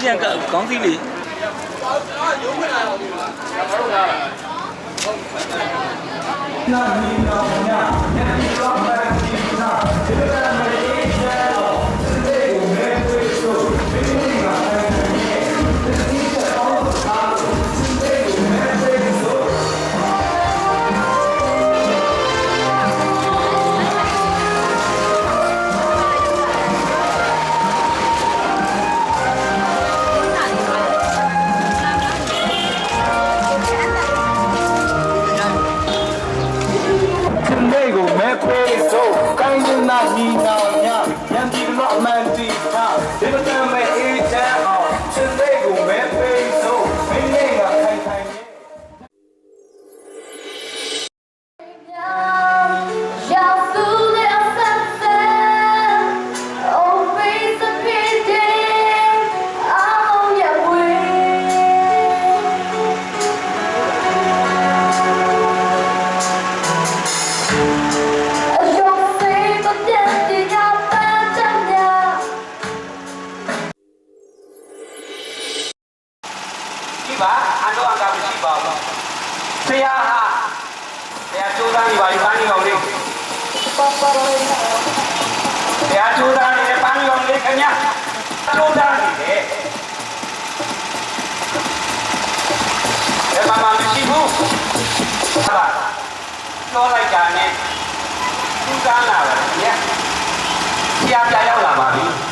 ပြန်ကကောင်းစီလေးနာမည်နာမည် မဲခွေးဆုံးကိုင်းနေနာညီနာညာရန်ဒီလော့အမန်တီတာဒီမတ ပါအတော့အကမရှိပါဘူးဆရာဟာဆရာကြိုးစားနေပါယူပန်းနေအောင်လေးဆရာကြိုးစားနေတဲ့ပန်းနေအောင်လေးခင်ဗျာကြိုးစားနေတယ်ဘယ်မှာမှမရှိဘူးဟုတ်ပါပြောလိုက်တာနဲ့ကြိုးစားလာပါခင်ဗျာဆရာပြရောက်လာပါပြီ